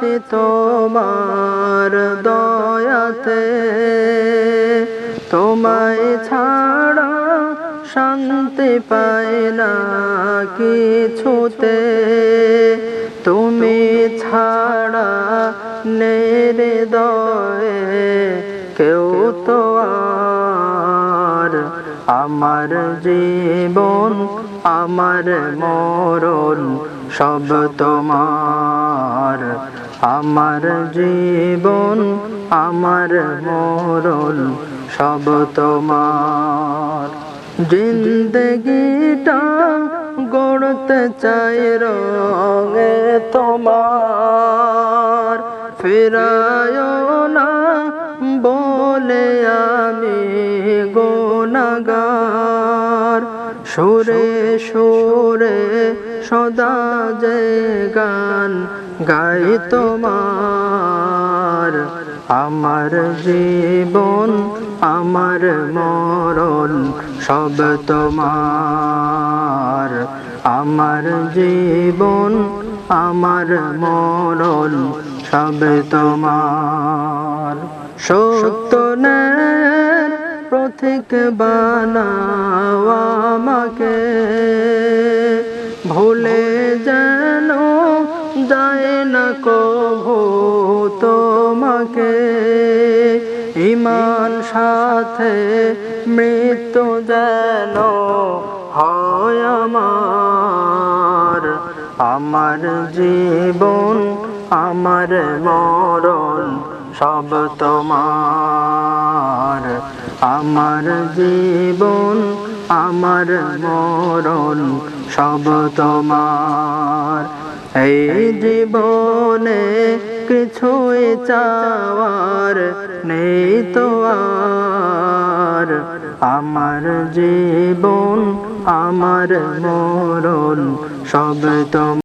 আছে তোমার দয়াতে। তোমায় ছাড়া শান্তি পাই না কিছুতে। তুমি ছাড়া নেরে দয়ে কেউ তো আমার জীবন, আমার মরণ সব তোমার। আমার জীবন আমার মরণ সব তোমার। জিন্দগিটা গড়তে চাই রঙে তোমার। ফেরায় না গোনাগার সুরে সুরে সদা যে গান গাই তোমার। আমার জীবন, আমার মরণ সব তোমার। আমার জীবন, আমার মরণ সব তোমার। সত্য ন্যায়ের প্রতীক বানাও আমাকে। ভুলে যেন যায় না কভু তোমাকে। ইমান সাথে মৃত্যু যেন হয় আমার। আমার জীবন, আমার মরণ সব তোমার। আমার জীবন, আমার মরণ সব তোমার। এই জীবনে কিছুই চাওয়ার নেই তো আর। আমার জীবন, আমার মরণ সব তোমার।